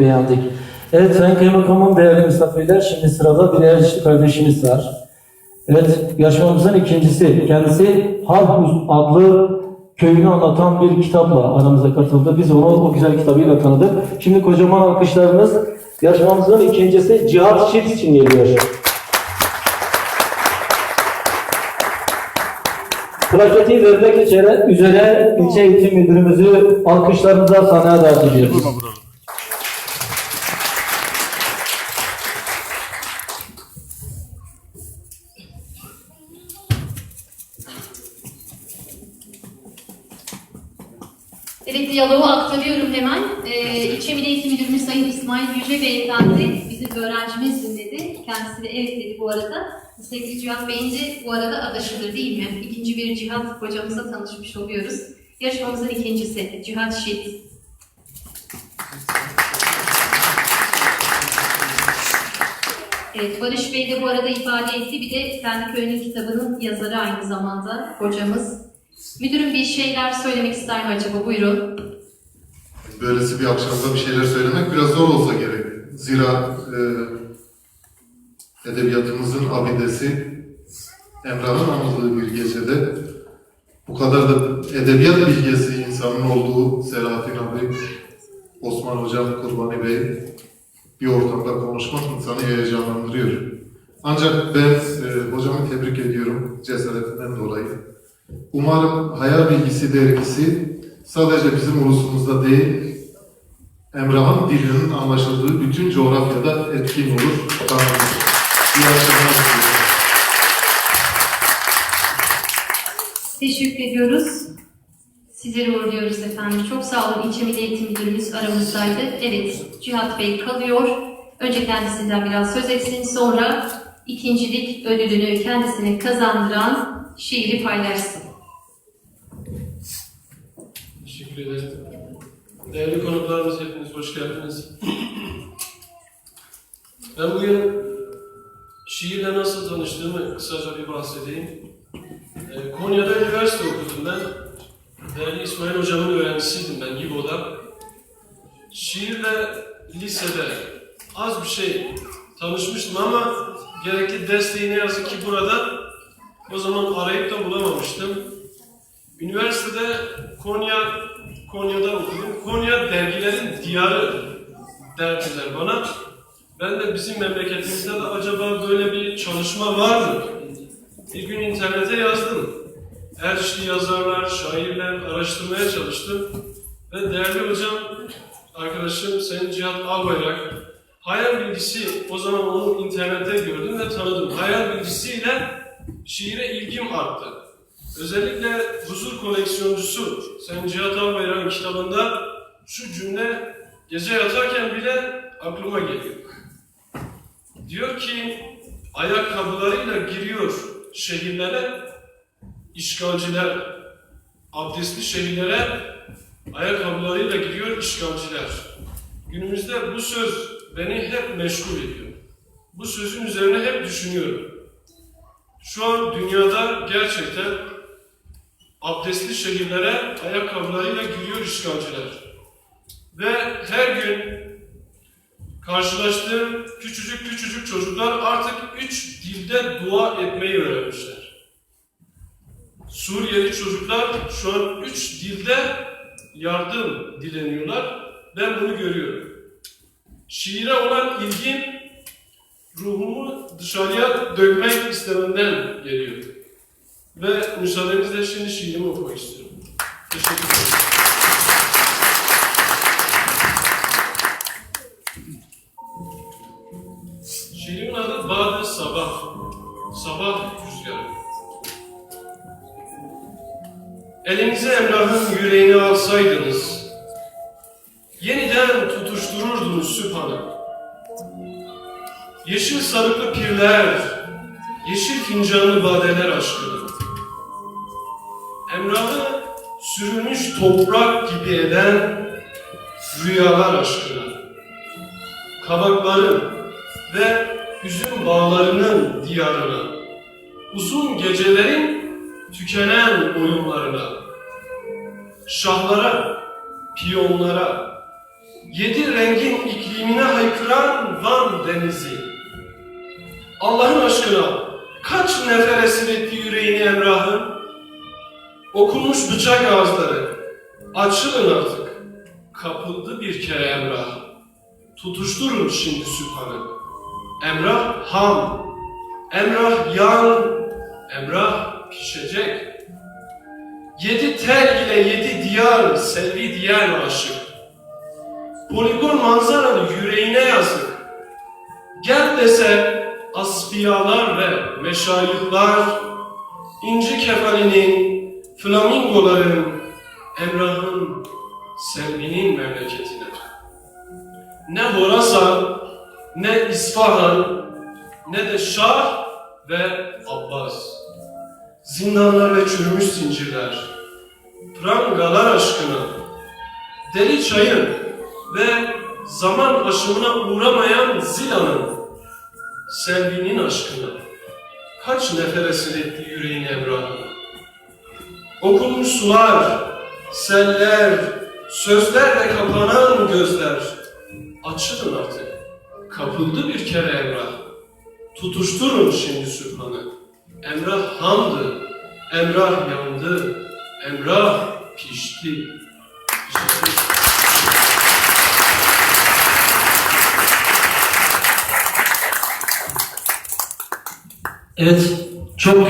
beğendik. Evet Sayın Kaymakamım, değerli misafirler, şimdi sırada bir Ercişli kardeşimiz var. Evet, yarışmamızın ikincisi, kendisi Harpuz adlı köyünü anlatan bir kitapla aramıza katıldı. Biz onu o güzel kitabıyla tanıdık. Şimdi kocaman alkışlarımız yarışmamızın ikincisi Cihat Şit için geliyor. Plaketi vermek üzere, ilçe eğitim müdürümüzü alkışlarımıza sahneye davet ediyoruz. Evet, diyaloğu aktarıyorum hemen. Ee, İlçe Milli Eğitim Müdürümüz Sayın İsmail Yüce Beyefendi bizim öğrencimizdir dedi. Kendisi de evet dedi bu arada. Sevgili Cihat Bey'in de bu arada adaşıdır değil mi? İkinci bir Cihat hocamızla tanışmış oluyoruz. Yarışmamızın ikincisi Cihat Şit. Evet, Barış Bey de bu arada ifade etti. Bir de kendi köyünün kitabının yazarı aynı zamanda hocamız. Müdürüm bir şeyler söylemek ister mi acaba? Buyurun. Böylesi bir akşamda bir şeyler söylemek biraz zor olsa gerek. Zira e, edebiyatımızın abidesi Emrah'ın anıldığı bir gecede bu kadar da edebiyat bilgisi insanın olduğu Selahattin abi, Osman Hocam, Kurbani Bey bir ortamda konuşmak insanı heyecanlandırıyor. Ancak ben e, hocamı tebrik ediyorum cesaretinden dolayı. Umarım hayal bilgisi dergisi sadece bizim ulusumuzda değil, Emrah'ın dilinin anlaşıldığı bütün coğrafyada etkin olur. Tanrım. İyi akşamlar diliyorum. Teşekkür ediyoruz. Sizleri uğurluyoruz efendim. Çok sağ olun. İlçe Milli Eğitim Müdürümüz aramızdaydı. Evet, Cihat Bey kalıyor. Önce kendisinden biraz söz etsin. Sonra ikincilik ödülünü kendisine kazandıran şiiri paylaşsın. Teşekkür ederim. Değerli konuklarımız hepiniz hoş geldiniz. Ben bugün şiirle nasıl tanıştığımı kısaca bir bahsedeyim. Ee, Konya'da üniversite okudum ben. Değerli İsmail Hocam'ın öğrencisiydim ben İbo'da. Şiirle lisede az bir şey tanışmıştım ama gerekli desteği ne yazık ki burada o zaman arayıp da bulamamıştım. Üniversitede Konya, Konya'da okudum. Konya dergilerin diyarı derdiler bana. Ben de bizim memleketimizde de acaba böyle bir çalışma var mı? Bir gün internete yazdım. Erçli yazarlar, şairler araştırmaya çalıştım. Ve değerli hocam, arkadaşım Sayın Cihat Albayrak, hayal bilgisi, o zaman onu internette gördüm ve tanıdım. Hayal bilgisiyle şiire ilgim arttı. Özellikle huzur koleksiyoncusu Sayın Cihat Albayrak'ın kitabında şu cümle gece yatarken bile aklıma geliyor. Diyor ki ayakkabılarıyla giriyor şehirlere işgalciler, abdestli şehirlere ayakkabılarıyla giriyor işgalciler. Günümüzde bu söz beni hep meşgul ediyor. Bu sözün üzerine hep düşünüyorum. Şu an dünyada gerçekten abdestli şehirlere ayakkabılarıyla giriyor işgalciler. Ve her gün karşılaştığım küçücük küçücük çocuklar artık üç dilde dua etmeyi öğrenmişler. Suriyeli çocuklar şu an üç dilde yardım dileniyorlar. Ben bunu görüyorum. Şiire olan ilgim ruhumu dışarıya dökmek istememden geliyor. Ve müsaadenizle şimdi şiirimi okumak istiyorum. Teşekkür ederim. Şiirimin adı Bade Sabah. Sabah Rüzgarı. Elinize Emrah'ın yüreğini alsaydınız, yeniden tutuştururdunuz Sübhan'ı. Yeşil sarıklı pirler, yeşil fincanlı badeler aşkını. Emrah'ı sürülmüş toprak gibi eden rüyalar aşkına. Kabakların ve üzüm bağlarının diyarına. Uzun gecelerin tükenen oyunlarına. Şahlara, piyonlara, yedi rengin ikliği denizi. Allah'ın aşkına kaç nefer esir etti yüreğini Emrah'ın? Okunmuş bıçak ağızları. Açılın artık. Kapıldı bir kere Emrah. Tutuşturun şimdi Sübhan'ı. Emrah ham. Emrah yan. Emrah pişecek. Yedi tel ile yedi diyar, selvi diyen aşık. Poligon manzaralı yüreğine yazık. Gel dese asfiyalar ve meşayihlar, inci kefalinin, flamingoların, Emrah'ın, Selvi'nin memleketine. Ne Horasan, ne İsfahan, ne de Şah ve Abbas. Zindanlar ve çürümüş zincirler, prangalar aşkına, deli çayın ve zaman aşımına uğramayan Zila'nın, Selvi'nin aşkına, kaç nefer esir etti yüreğin Emrah'ın. Okunmuş sular, seller, sözlerle kapanan gözler, açılın artık, kapıldı bir kere Emrah. Tutuşturun şimdi Sübhan'ı. Emrah hamdı, Emrah yandı, Emrah pişti. Evet, çok